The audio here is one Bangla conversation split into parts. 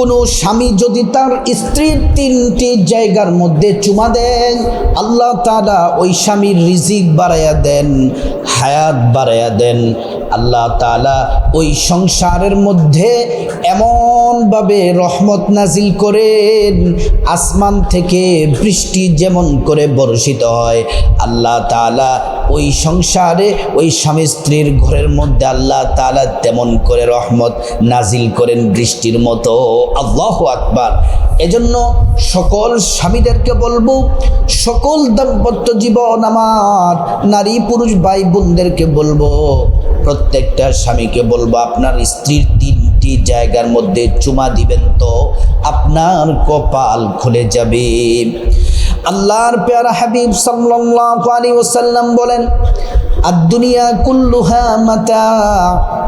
কোনো স্বামী যদি তার স্ত্রীর তিনটি জায়গার মধ্যে চুমা দেন আল্লাহ তাআলা ওই স্বামীর রিজিক বাড়াইয়া দেন, হায়াত বাড়াইয়া দেন। আল্লাহ তাআলা ওই সংসারের মধ্যে এমনভাবে রহমত নাজিল করেন, আসমান থেকে বৃষ্টি যেমন করে বর্ষিত হয়, আল্লাহ তাআলা ওই সংসারে ওই স্বামী স্ত্রীর ঘরের মধ্যে আল্লাহ তাআলা তেমন করে রহমত নাজিল করেন বৃষ্টির মতো। আল্লাহ আকবার। এজন্য সকল স্বামীদেরকে বলব, সকল দাম্পত্য জীবন আমার, নারী পুরুষ ভাই বোনদেরকে বলব, প্রত্যেকটা স্বামীকে বলব, আপনার স্ত্রীর তিনটি জায়গার মধ্যে চুমা দিবেন তো আপনার কপাল খুলে যাবে। আল্লাহর পেয়ারা হাবিব সাল্লাল্লাহু আলাইহি ওয়াসাল্লাম বলেন, আদ-দুনিয়া কুল্লুহা মাতা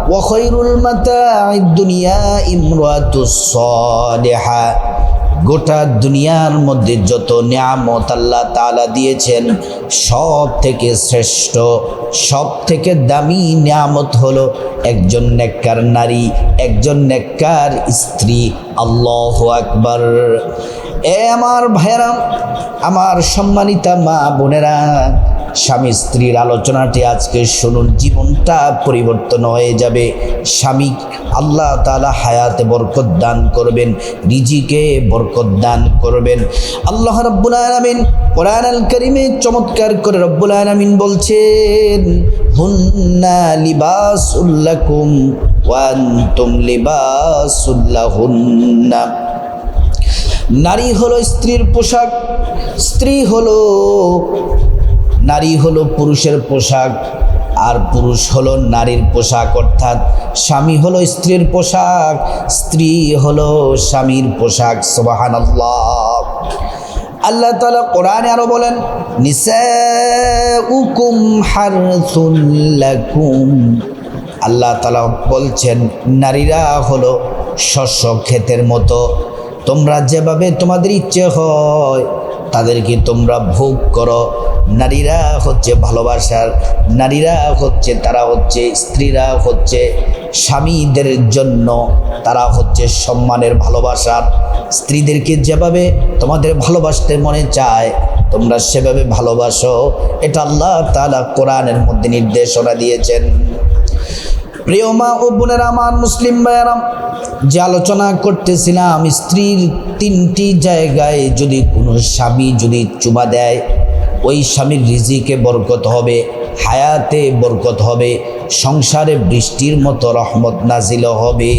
ওয়া মাতা আদ-দুনিয়া ইমরাতুস সালিহা গোটা দুনিয়ার মধ্যে যত নিয়ামত আল্লাহ তাআলা দিয়েছেন সব থেকে শ্রেষ্ঠ সব থেকে দামি নিয়ামত হলো একজন নেককার নারী, একজন নেককার স্ত্রী। আল্লাহ আকবর। এ আমার ভাইয়েরা, আমার সম্মানিতা মা বোনেরা স্বামী স্ত্রীর আলোচনাটি আজকে শুনুন। জীবনটা পরিবর্তন হয়ে যাবে। স্বামী আল্লাহ তালা হায়াতে বরকত দান করবেন, রিজিকে বরকত দান করবেন। আল্লাহ রব্বুল আলমিন কোরআন আল করিমে চমৎকার করে রব্বুল আলমিন বলছেন, হুন্না লিবাস উল্লাকুম ওয়ান্তুম হুন্না নারী হলো স্ত্রীর পোশাক, স্ত্রী হলো নারী হলো পুরুষের পোশাক, আর পুরুষ হলো নারীর পোশাক, অর্থাৎ স্বামী হলো স্ত্রীর পোশাক, স্ত্রী হলো স্বামীর পোশাক সোবাহান আল্লাহ তালা কোরআনে আরও বলেন নিসুকুম হারসুল্লাকুম আল্লাহ তালা বলছেন, নারীরা হলো শস্য ক্ষেতের মতো, তোমরা যেভাবে তোমাদের ইচ্ছে হয় তাদেরকে তোমরা ভোগ করো। নারীরা হচ্ছে ভালোবাসার, নারীরা হচ্ছে, তারা হচ্ছে স্ত্রীরা হচ্ছে স্বামীদের জন্য, তারা হচ্ছে সম্মানের ভালোবাসার। স্ত্রীদেরকে যেভাবে তোমাদের ভালোবাসতে মনে চায়, তোমরা সেভাবে ভালোবাসো। এটা আল্লাহ তালা কোরআনের মধ্যে নির্দেশনা দিয়েছেন। প্রিয় মা ও বোনেরা আমার মুসলিম ভাইয়ারাম যে আলোচনা করতেছিলাম, স্ত্রীর তিনটি জায়গায় যদি কোনো স্বামী যদি চুমা দেয়, ওই স্বামীর রিজিকে বরকত হবে, হায়াতে বরকত হবে, সংসারে বৃষ্টির মতো রহমত নাজিল হবে।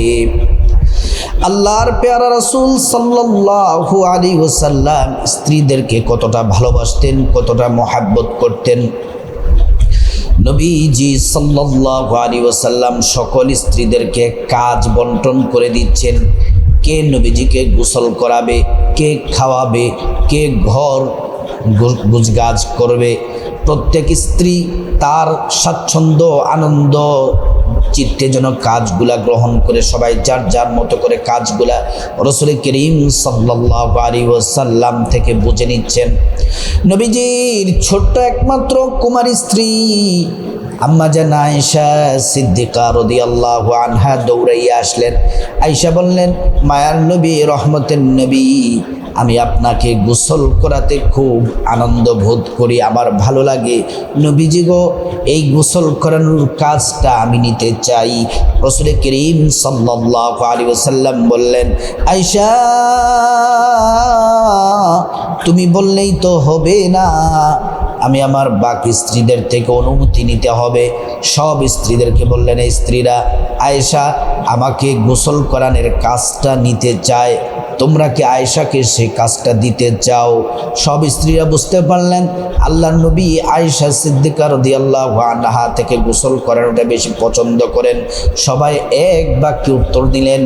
আল্লাহর পেয়ারা রসুল সাল্লাল্লাহু আলী ওসাল্লাম স্ত্রীদেরকে কতটা ভালোবাসতেন, কতটা মহাব্বত করতেন নবীজি সাল্লাহ আলী ওসাল্লাম সকল স্ত্রীদেরকে কাজ বন্টন করে দিচ্ছেন। কে নবীজিকে গোসল করাবে, কে খাওয়াবে, কে ঘর গুজগাজ করবে প্রত্যেক স্ত্রী তার স্বাচ্ছন্দ্য, আনন্দ চিত্তে যেন কাজগুলা গ্রহণ করে সবাই যার যার মতো করে কাজগুলা রসুল করিম সাল্লাহ ওসাল্লাম থেকে বুঝে নিচ্ছেন। নবীজির ছোট্ট একমাত্র কুমারী স্ত্রী আম্মা জান আয়েশা সিদ্দিকা রদি আল্লাহ আনহা দৌড়াইয়া আসলেন। আয়েশা বললেন, মায়ার নবী, রহমতের নবী। আমি আপনাকে গোসল করাতে খুব আনন্দ বোধ করি, আমার ভালো লাগে। নবীজি গো, এই গোসল করানোর কাজটা আমি নিতে চাই। রসুল করিম সাল্লাহ আলী বললেন আইসা তুমি বললেই তো হবে না। আমি আমার বাকি স্ত্রীদের থেকে অনুমতি নিতে হবে। সব স্ত্রীদেরকে বললেন, এই স্ত্রীরা, আয়েশা, আমাকে গোসল করানোর কাজটা নিতে চায়। তোমরা কি আয়েশাকে সেই কাজটা দিতে চাও? সব স্ত্রীরা বুঝতে পারলেন আল্লাহ নবী আয়েশা সিদ্দিকার দি আল্লাহ আনহা থেকে গোসল করানোটা বেশি পছন্দ করেন। সবাই এক বাক্যে উত্তর দিলেন,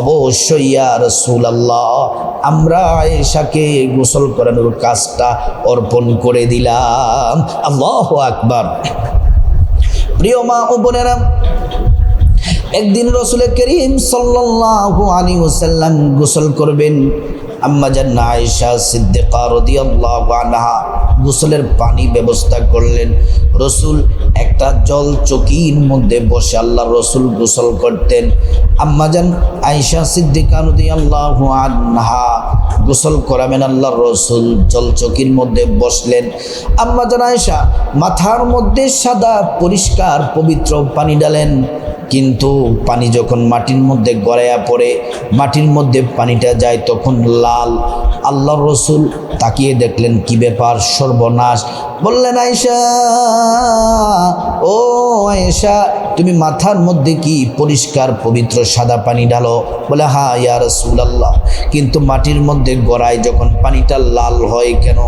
অবশ্যই রসুল আল্লাহ আমরা আয়েশাকে গোসল করানোর কাজটা অর্পণ করে দিলাম। আল্লাহ আকবার। প্রিয় মা ও বোনেরা একদিন রসুল করিম সাল্লাল্লাহু আলী ওসাল্লাম গোসল করবেন। আম্মা জান্না আয়েশা সিদ্দিকা রদিয়াল্লাহু আনহা গোসলের পানি ব্যবস্থা করলেন। রসুল একটা জল চকির মধ্যে বসে আল্লাহ রসুল গোসল করতেন। আম্মাজান আয়েশা সিদ্দিকানুদি আল্লাহ আনহা গোসল করাবেন আল্লাহ রসুল জল চকির মধ্যে বসলেন। আম্মাজান আয়েশা মাথার মধ্যে সাদা পরিষ্কার পবিত্র পানি ডালেন কিন্তু পানি যখন মাটির মধ্যে গড়াইয়া পড়ে, মাটির মধ্যে পানিটা যায় তখন লাল। আল্লাহ রসুল তাকিয়ে দেখলেন কি ব্যাপার সর্বনাশ। বললেন আয়সা ও আয়সা তুমি মাথার মধ্যে কি পরিষ্কার পবিত্র সাদা পানি ঢালো? বলে হা ইয়ার সুলাল্লাহ কিন্তু মাটির মধ্যে গড়ায় যখন পানিটা লাল হয় কেন?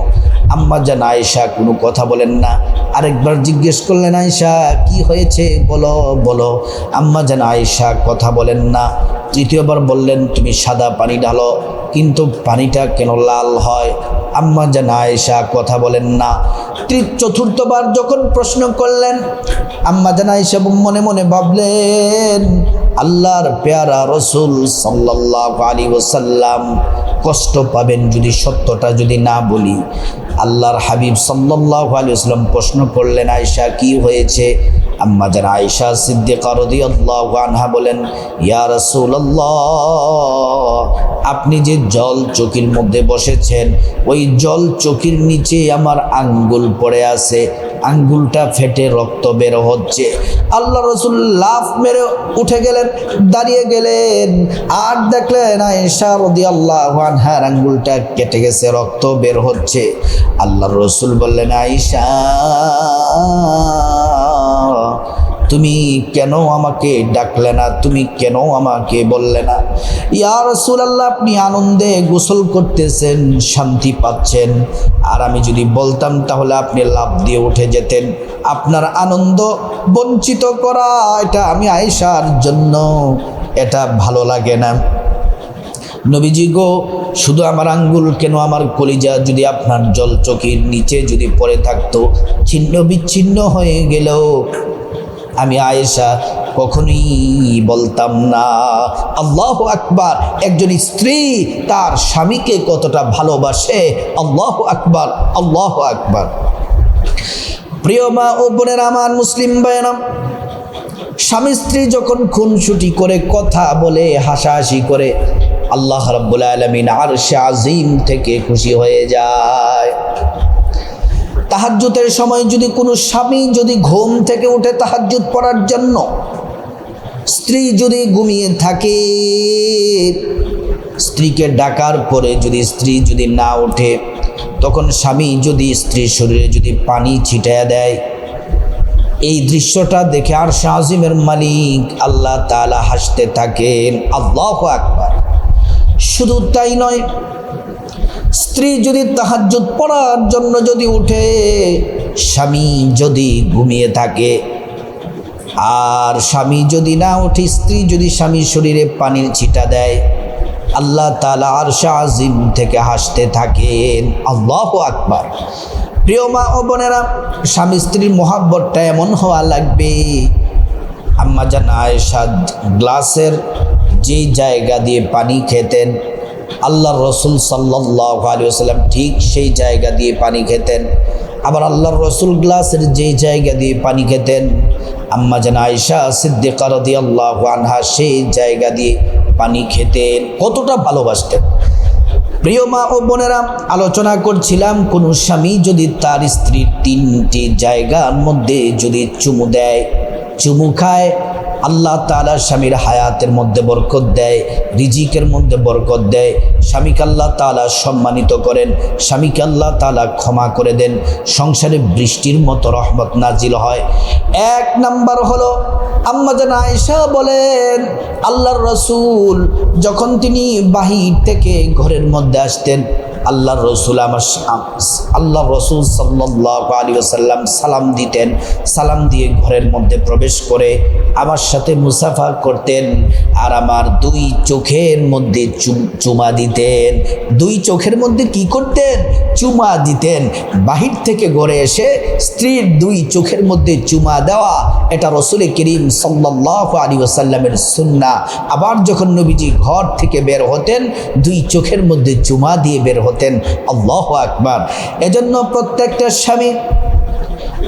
আম্মা জান আয়েশা কোনো কথা বলেন না। আরেকবার জিজ্ঞেস করলেন, আয়েশা, কি হয়েছে? বলো বলো। আম্মা জান আয়েশা কথা বলেন না। তৃতীয়বার বললেন, তুমি সাদা পানি ঢালো, কিন্তু পানিটা কেন লাল হয়? আম্মা জান আয়েশা কথা বলেন না। চতুর্থবার যখন প্রশ্ন করলেন, আম্মা জান আয়েশা মনে মনে ভাবলেন আল্লাহর পেয়ারা রসুল সাল্লাহ আলী ওসাল্লাম কষ্ট পাবেন যদি সত্যটা যদি না বলি। আল্লাহর হাবিব সাল্লাহ আলী আসলাম প্রশ্ন করলেন আয়সা কি হয়েছে? আম্মা যেন আয়সা সিদ্দিকা রদিয়াল্লাহু আনহা বলেন, ইয়া রাসূলুল্লাহ, আপনি যে জল চকির মধ্যে বসেছেন, ওই জল চকির নিচে আমার আঙ্গুল পড়ে আছে, আঙ্গুলটা ফেটে রক্ত বের হচ্ছে। আল্লাহ রসুল লাফ মেরে উঠে গেলেন, দাঁড়িয়ে গেলেন, আর দেখলেন আয়েশা রদি আল্লাহ আনহার আঙ্গুলটা কেটে গেছে, রক্ত বের হচ্ছে। আল্লাহ রসুল বললেন, আয়েশা তুমি কেন আমাকে ডাকলে না? তুমি কেন আমাকে বললে না? ইয়ার ইয়া রাসূলুল্লাহ, আপনি আনন্দে গোসল করতেছেন, শান্তি পাচ্ছেন। আর আমি যদি বলতাম, তাহলে আপনি লাভ দিয়ে উঠে যেতেন। আপনার আনন্দ বঞ্চিত করা, এটা আমি আয়েশার জন্য, এটা ভালো লাগে না। নবীজি গো, শুধু আমার আঙ্গুল কেন আমার কলিজা যদি আপনার জল চকির নিচে যদি পড়ে থাকতো, ছিন্ন বিচ্ছিন্ন হয়ে গেলেও আমি আয়েশা কখনোই বলতাম না। আল্লাহ আকবার, একজন স্ত্রী তার স্বামীকে কতটা ভালোবাসে। আল্লাহ আকবার আল্লাহ আকবার। প্রিয় মা ও বোনের আমার মুসলিম বায়নাম স্বামী স্ত্রী যখন খুনসুটি করে কথা বলে, হাসাহাসি করে, আল্লাহ রাব্বুল আলমিন আর আজিম থেকে খুশি হয়ে যায়। তাহাজ্জুতের সময় যদি কোনো স্বামী যদি ঘুম থেকে উঠে তাহাজ্জুদ পড়ার জন্য, স্ত্রী যদি ঘুমিয়ে থাকে, স্ত্রীকে ডাকার পরে যদি স্ত্রী যদি না ওঠে, তখন স্বামী যদি স্ত্রীর শরীরে যদি পানি ছিটায় দেয়, এই দৃশ্যটা দেখে আর শাহিমের মালিক আল্লাহ তাআলা হাসতে থাকেন, আল্লাহ আকবার। শুধু তাই নয় স্ত্রী যদি তাহাজ্জুদ পড়ার জন্য যদি উঠে, স্বামী যদি ঘুমিয়ে থাকে। আর স্বামী যদি না ওঠে, স্ত্রী যদি স্বামীর শরীরে পানির ছিটা দেয়, আল্লাহ তালা আর আজিম থেকে হাসতে থাকেন। আল্লাহ আকবার। প্রিয় মা ও বোনেরা, স্বামী স্ত্রীর মহাব্বতটা এমন হওয়া লাগবে। আম্মা জান আয়েশা গ্লাসের যেই জায়গা দিয়ে পানি খেতেন আল্লাহ রসুল সাল্লাহ আলী ঠিক সেই জায়গা দিয়ে পানি খেতেন। আবার আল্লাহর রসুল গ্লাসের যেই জায়গা দিয়ে পানি খেতেন, আম্মা যেন আয়সা সিদ্দিকা রদি আল্লাহ আনহা সেই জায়গা দিয়ে পানি খেতেন। কতটা ভালোবাসতেন। প্রিয় মা ও বোনেরা, আলোচনা করছিলাম, কোনো স্বামী যদি তার স্ত্রীর তিনটি জায়গার মধ্যে যদি চুমু দেয়, চুমু খায় আল্লাহ তালা স্বামীর হায়াতের মধ্যে বরকত দেয়, রিজিকের মধ্যে বরকত দেয়। স্বামীকে আল্লাহ তালা সম্মানিত করেন, স্বামীকে আল্লাহ তালা ক্ষমা করে দেন। সংসারে বৃষ্টির মতো রহমত নাজিল হয়। এক নাম্বার হলো, আম্মা আয়েশা বলেন, আল্লাহর রসুল যখন তিনি বাহির থেকে ঘরের মধ্যে আসতেন আল্লাহর রসুল আমার আল্লাহ রসুল সাল্লাহ আলী আসাল্লাম সালাম দিতেন, সালাম দিয়ে ঘরের মধ্যে প্রবেশ করে আমার সাথে মুসাফা করতেন আর আমার দুই চোখের মধ্যে চুমা দিতেন। দুই চোখের মধ্যে কি করতেন? চুমা দিতেন। বাহির থেকে ঘরে এসে স্ত্রীর দুই চোখের মধ্যে চুমা দেওয়া এটা রসুল করিম সাল্লাহ আলী আসাল্লামের সুন্না আবার যখন নবীজি ঘর থেকে বের হতেন, দুই চোখের মধ্যে চুমা দিয়ে বের হতেন। হতেন আল্লাহ আকবার। এজন্য প্রত্যেকটা স্বামী,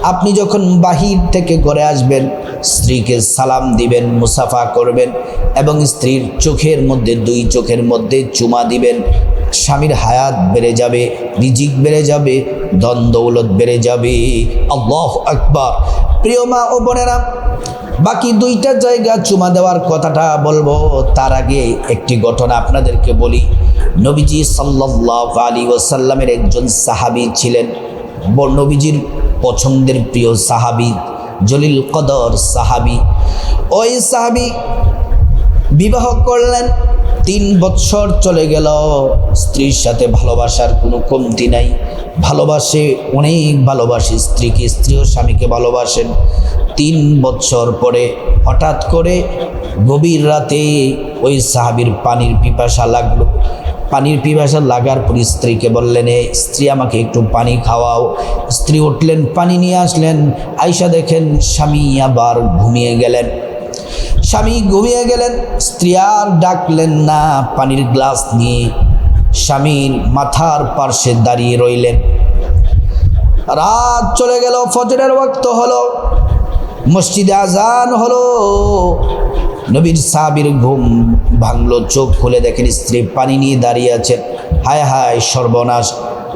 আপনি যখন বাহির থেকে ঘরে আসবেন, স্ত্রীকে সালাম দিবেন, মুসাফা করবেন এবং স্ত্রীর চোখের মধ্যে, দুই চোখের মধ্যে চুমা দিবেন, স্বামীর হায়াত বেড়ে যাবে, রিজিক বেড়ে যাবে, ধন দৌলত বেড়ে যাবে। আল্লাহ আকবার। প্রিয় মা ও বোনেরা বাকি দুইটা জায়গা চুমা দেওয়ার কথাটা বলব। তার আগে একটি ঘটনা আপনাদেরকে বলি। নবীজি সাল্লাহ আলী ওসাল্লামের একজন সাহাবি ছিলেন। নবীজির পছন্দের প্রিয় সাহাবি, জলিল কদর সাহাবি। ওই সাহাবি বিবাহ করলেন, তিন বছর চলে গেল। স্ত্রীর সাথে ভালোবাসার কোনো কমতি নাই। ভালোবাসে, অনেক ভালোবাসে। স্ত্রীকে স্ত্রীও স্বামীকে ভালোবাসেন। তিন বছর পরে হঠাৎ করে গভীর রাতে ওই সাহাবির পানির পিপাসা লাগল। পানির পিপাসা লাগার পর স্ত্রীকে বললেন, "এ স্ত্রী, আমাকে একটু পানি খাওয়াও। স্ত্রী উঠলেন, পানি নিয়ে আসলেন। আয়সা দেখেন, স্বামী আবার ঘুমিয়ে গেলেন। স্বামী ঘুমিয়ে গেলেন, স্ত্রী আর ডাকলেন না। পানির গ্লাস নিয়ে স্বামীর মাথার পার্শ্বে দাঁড়িয়ে রইলেন। রাত চলে গেল, ফজরের ওয়াক্ত হলো, মসজিদে আজান হলো। নবীর সাহাবির ঘুম ভাঙলো, চোখ খুলে দেখেন স্ত্রী পানি নিয়ে দাঁড়িয়ে আছেন হায় হায়, সর্বনাশ।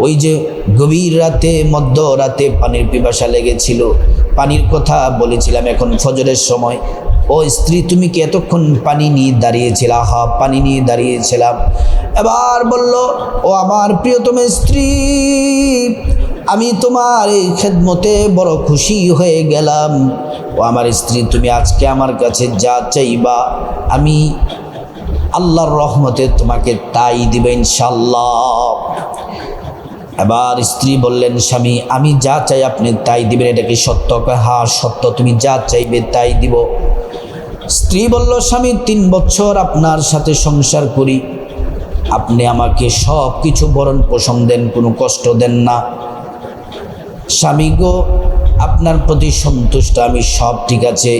ওই যে গভীর রাতে, মধ্য রাতে পানির পিপাসা লেগেছিল। পানির কথা বলেছিলাম এখন ফজরের সময়। ও স্ত্রী, তুমি কি এতক্ষণ পানি নিয়ে দাঁড়িয়েছিলা? হা, পানি নিয়ে দাঁড়িয়েছিলাম এবার বলল, ও আমার প্রিয়তম স্ত্রী, আমি তোমার এই খেদমতে বড় খুশি হয়ে গেলাম। ও আমার স্ত্রী, তুমি আজকে আমার কাছে যা চাইবা, আমি আল্লাহর রহমতে তোমাকে তাই দিবে ইনশাল্লাহ এবার স্ত্রী বললেন, স্বামী, আমি যা চাই আপনি তাই দিবেন, এটা কি সত্য? হ্যাঁ সত্য, তুমি যা চাইবে তাই দিব। স্ত্রী বলল, স্বামী, তিন বছর আপনার সাথে সংসার করি। আপনি আমাকে সব কিছু বরণ পোষণ দেন, কোনো কষ্ট দেন না। স্বামী গো, আপনার প্রতি সন্তুষ্ট আমি সব ঠিক আছে,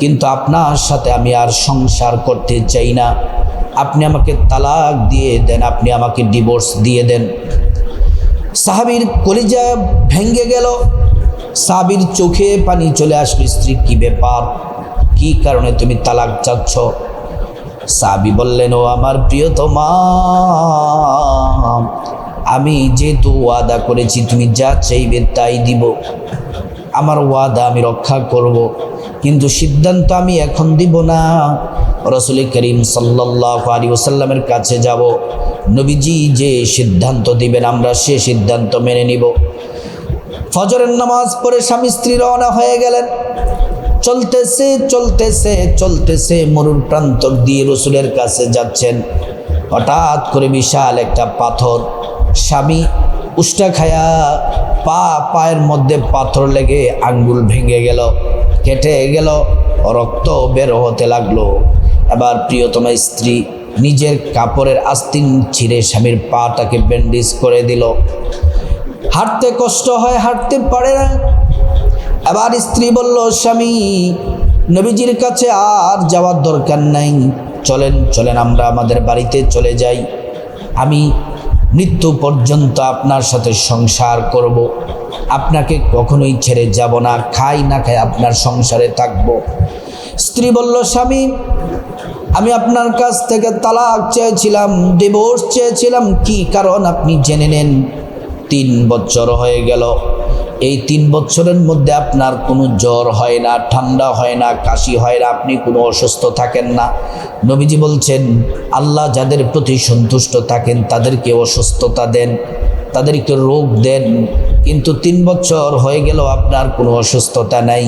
কিন্তু আপনার সাথে আমি আর সংসার করতে চাই না। আপনি আমাকে তালাক দিয়ে দেন, আপনি আমাকে ডিভোর্স দিয়ে দেন। সাহাবির কলিজা ভেঙ্গে গেল। সাহাবির চোখে পানি চলে আসলো, স্ত্রী, কি ব্যাপার? কি কারণে তুমি তালাক চাচ্ছ? সাবি বললেন, ও আমার প্রিয়তমা, আমি যেহেতু ওয়াদা করেছি, তুমি যা চাইবে তাই দিব। আমার ওয়াদা আমি রক্ষা করব, কিন্তু সিদ্ধান্ত আমি এখন দিব না। রসুল করিম সাল্লাহ আলী ওসাল্লামের কাছে যাব। নবীজি যে সিদ্ধান্ত দিবেন, আমরা সে সিদ্ধান্ত মেনে নিব। ফজরের নামাজ পড়ে স্বামী স্ত্রী রওনা হয়ে গেলেন। চলতেছে চলতেছে চলতেছে, মরুর প্রান্তর দিয়ে রসুলের কাছে যাচ্ছেন। হঠাৎ করে বিশাল একটা পাথর। স্বামী উষ্টা খায়া পা, পায়ের মধ্যে পাথর লেগে আঙ্গুল ভেঙে গেল, কেটে গেল, রক্ত বের হতে লাগল। এবার প্রিয়তমা স্ত্রী নিজের কাপড়ের আস্তিন ছিঁড়ে স্বামীর পাটাকে ব্যান্ডেজ করে দিল। হাঁটতে কষ্ট হয়, হাঁটতে পারে না। এবার স্ত্রী বলল, স্বামী, নবীজির কাছে আর যাওয়ার দরকার নাই। চলেন চলেন, আমরা আমাদের বাড়িতে চলে যাই। আমি মৃত্যু পর্যন্ত আপনার সাথে সংসার করব। আপনাকে কখনোই ছেড়ে যাব না, খাই না খাই আপনার সংসারে থাকব। স্ত্রী বলল, স্বামী, আমি আপনার কাছ থেকে তালাক চেয়েছিলাম, ডিভোর্স চেয়েছিলাম, কি কারণ আপনি জেনে নেন? তিন বছর হয়ে গেল এই তিন বছরের মধ্যে আপনার কোনো জ্বর হয় না, ঠান্ডা হয় না, কাশি হয় না, আপনি কোনো অসুস্থ থাকেন না। নবীজি বলছেন, আল্লাহ যাদের প্রতি সন্তুষ্ট থাকেন, তাদেরকে অসুস্থতা দেন, তাদেরকে রোগ দেন, কিন্তু তিন বছর হয়ে গেল আপনার কোনো অসুস্থতা নাই।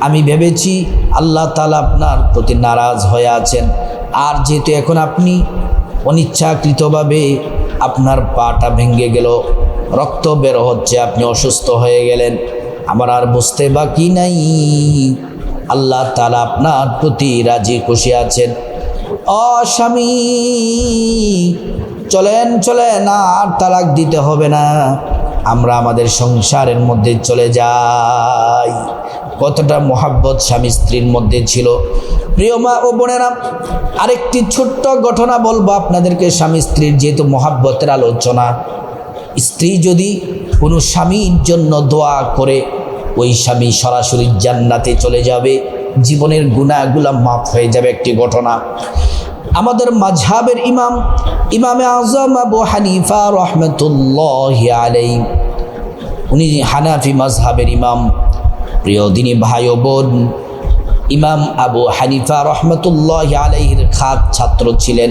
আমি ভেবেছি আল্লাহ তালা আপনার প্রতি নারাজ হয়ে আছেন। আর যেহেতু এখন আপনি অনিচ্ছাকৃতভাবে আপনার পাটা ভেঙে গেল, রক্ত বের হচ্ছে, আপনি অসুস্থ হয়ে গেলেন। আমার আর বুঝতে বাকি নাই। আল্লাহ তালা আপনার প্রতি রাজি খুশি আছেন। অস্বামী চলেন চলেন, আর তালাক দিতে হবে না। আমরা আমাদের সংসারের মধ্যে চলে যাই। কতটা মোহাব্বত স্বামী স্ত্রীর মধ্যে ছিল? প্রিয় মা ও বোনেরা, আরেকটি ছোট্ট ঘটনা বলব আপনাদেরকে স্বামী স্ত্রীর যেহেতু মোহাব্বতের আলোচনা। স্ত্রী যদি কোনো স্বামীর জন্য দোয়া করে, ওই স্বামী সরাসরি জান্নাতে চলে যাবে। জীবনের গুণাগুলা মাফ হয়ে যাবে একটি ঘটনা। আমাদের মাঝহাবের ইমাম, ইমামে আজম আবু হানিফা রহমতুল্লাহ আলাই উনি হানাফি মাজহাবের ইমাম। প্রিয় দিনী ভাই বোন, ইমাম আবু হানিফা রহমতুল্লাহ আলাইহির খাত ছাত্র ছিলেন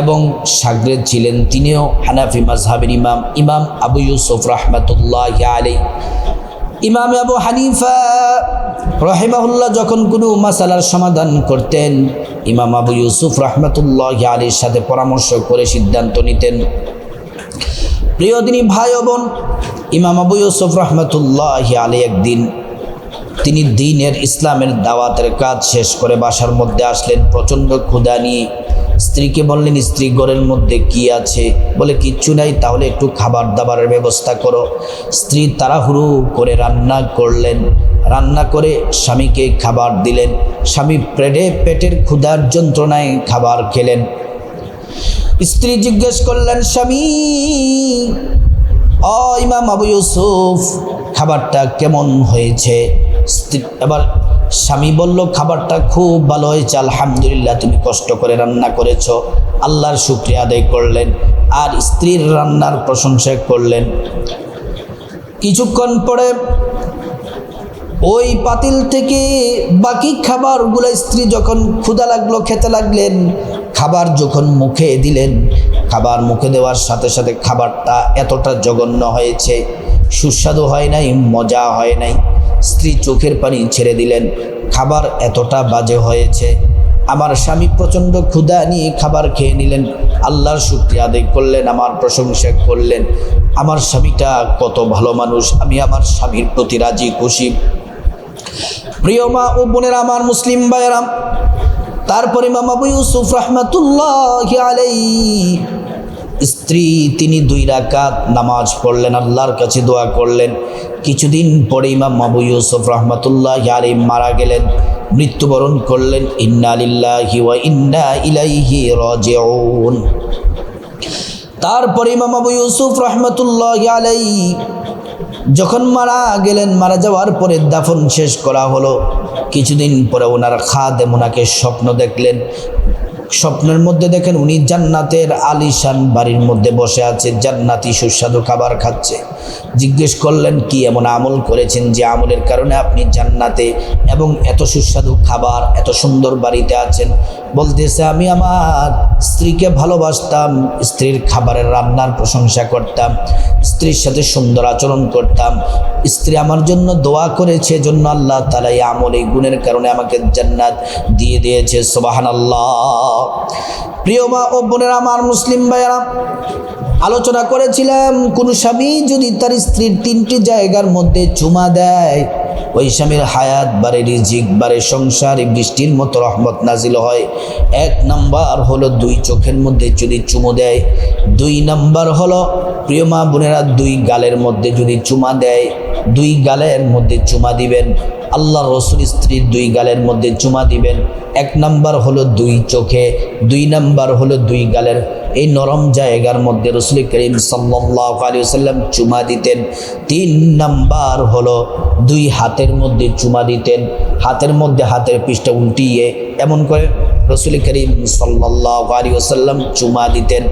এবং সাগরেদ ছিলেন তিনিও হানাফি মাজহাবের ইমাম ইমাম আবু ইউসুফ রহমতুল্লাহ আলাই ইমাম আবু হানিফা রহেমাহুল্লাহ যখন কোনো মাসালার সমাধান করতেন, ইমাম আবু ইউসুফ রহমতুল্লাহ আলীর সাথে পরামর্শ করে সিদ্ধান্ত নিতেন। প্রিয় দিনী ভাই বোন, ইমাম আবু ইউসুফ রহমতুল্লাহ আলী একদিন তিনি দিনের ইসলামের দাওয়াতের কাজ শেষ করে বাসার মধ্যে আসলেন। প্রচণ্ড ক্ষুধা নিয়ে। স্ত্রীকে বললেন, স্ত্রী, ঘরের মধ্যে কি আছে? বলে, কিচ্ছু নাই, তাহলে একটু খাবার দাবারের ব্যবস্থা করো। স্ত্রী তাড়াহুড়ো করে রান্না করলেন। রান্না করে স্বামীকে খাবার দিলেন। স্বামী পেটে, পেটের ক্ষুধার যন্ত্রণায় খাবার খেলেন। স্ত্রী জিজ্ঞেস করলেন, স্বামী অ ইমাম আবু ইউসুফ, খাবারটা কেমন হয়েছে? এবার স্বামী বলল, খাবারটা খুব ভালো হয়েছে, আলহামদুলিল্লাহ, তুমি কষ্ট করে রান্না করেছ। আল্লাহর শুক্রিয়া আদায় করলেন আর স্ত্রীর রান্নার প্রশংসা করলেন। কিছুক্ষণ পরে ওই পাতিল থেকে বাকি খাবারগুলো স্ত্রী যখন ক্ষুধা লাগল, খেতে লাগলেন, খাবার যখন মুখে দিলেন, খাবার মুখে দেওয়ার সাথে সাথে খাবারটা এতটা জঘন্য হয়েছে, সুস্বাদু হয় নাই, মজা হয় নাই। স্ত্রী চোখের পানি ছেড়ে দিলেন। খাবার এতটা বাজে হয়েছে। আমার স্বামী প্রচণ্ড ক্ষুধা নিয়ে খাবার খেয়ে নিলেন। আল্লাহর শুক্রিয়া আদায় করলেন, আমার প্রশংসা করলেন। আমার স্বামীটা কত ভালো মানুষ, আমি আমার স্বামীর প্রতি রাজি, খুশি। প্রিয় মা ও বোনের, আমার মুসলিম ভাইয়েরা, তারপরে আবু ইউসুফ রহমতুল্লাহ আলাই স্ত্রী, তিনি দুই রাকাত নামাজ পড়লেন, আল্লাহর কাছে দোয়া করলেন। কিছুদিন পরে ইমাম আবু ইউসুফ রহমতুল্লাহ আলাই মারা গেলেন, মৃত্যুবরণ করলেন। ইন্না লিল্লাহি ওয়া ইন্না ইলাইহি রাজিউন। তারপরে ইমাম আবু ইউসুফ রহমতুল্লাহ আলাই যখন মারা গেলেন, মারা যাওয়ার পরে দাফন শেষ করা হলো। কিছুদিন পরে ওনার খাদেম ওনাকে স্বপ্ন দেখলেন। স্বপ্নের মধ্যে দেখেন উনি জান্নাতের আলিশান বাড়ির মধ্যে বসে আছে, জান্নাতি সুস্বাদু খাবার খাচ্ছে। জিজ্ঞেস করলেন, কি এমন আমল করেছেন যে আমলের কারণে আপনি জান্নাতে এবং এত সুস্বাদু খাবার, এত সুন্দর বাড়িতে আছেন? বলতেছে, আমি আমার স্ত্রীকে ভালোবাসতাম, স্ত্রীর খাবারের রান্নার প্রশংসা করতাম, স্ত্রীর সাথে সুন্দর আচরণ করতাম। স্ত্রী আমার জন্য দোয়া করেছে জন্য আল্লাহ তালা এই আমল, এই গুণের কারণে আমাকে জান্নাত দিয়ে দিয়েছে। সোবাহান আল্লাহ প্রিয় মা ও বোনেরা, আমার মুসলিম ভাইয়েরা, আলোচনা করেছিলাম, কোন স্বামী যদি তার স্ত্রীর তিনটি জায়গার মধ্যে চুমা দেয় ওই স্বামীর হায়াত বাড়ে, রিজিক বাড়ে, সংসার, বৃষ্টির মতো রহমত নাজিল হয়। এক নাম্বার হলো দুই চোখের মধ্যে যদি চুমো দেয়। দুই নাম্বার হলো প্রিয় মা বোনেরা, দুই গালের মধ্যে যদি চুমা দেয়, দুই গালের মধ্যে চুমা দিবেন। আল্লাহ রসুল স্ত্রীর দুই গালের মধ্যে চুমা দিবেন। এক নাম্বার হলো দুই চোখে, দুই নাম্বার হলো দুই গালের এই নরম জায়গার মধ্যে রসুল করিম সাল্লাম চুমা দিতেন। তিন নাম্বার হলো দুই হাতের মধ্যে চুমা দিতেন, হাতের মধ্যে হাতের পিঠটা উল্টিয়ে এমন করে রসুল করিম সাল্লাহ আলী সাল্লাম চুমা দিতেন।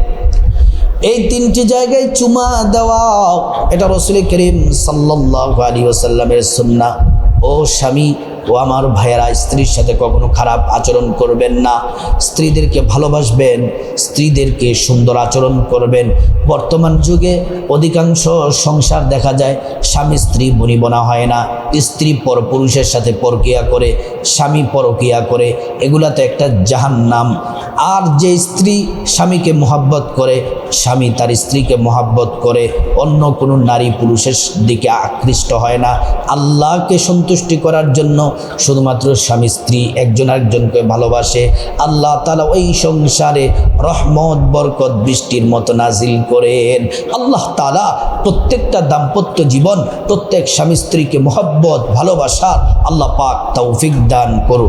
এই তিনটি জায়গায় চুমা দেওয়া, এটা রসুল করিম সাল্লাহ আলী ওসাল্লামের সুন্না ও স্বামী ও আমার ভাইয়েরা, স্ত্রীর সাথে কখনো খারাপ আচরণ করবেন না। স্ত্রীদেরকে ভালোবাসবেন, স্ত্রীদেরকে সুন্দর আচরণ করবেন। বর্তমান যুগে অধিকাংশ সংসার দেখা যায় স্বামী স্ত্রী বনিবনা হয় না। স্ত্রী পর পুরুষের সাথে পরকিয়া করে স্বামী পরকিয়া করে এগুলা তো একটা জাহান নাম আর যে স্ত্রী স্বামীকে মোহাব্বত করে, স্বামী তার স্ত্রীকে মোহাব্বত করে, অন্য কোনো নারী পুরুষের দিকে আকৃষ্ট হয় না। আল্লাহকে সন্তুষ্টি করার জন্য শুধুমাত্র স্বামী স্ত্রী একজন আরেকজনকে ভালোবাসে। আল্লাহ তালা ওই সংসারে রহমত, বরকত, বৃষ্টির মতো নাজিল করেন। আল্লাহ তালা প্রত্যেকটা দাম্পত্য জীবন প্রত্যেক স্বামী স্ত্রীকে মোহব্বত, ভালোবাসা, আল্লাহ পাক তৌফিক দান করুন।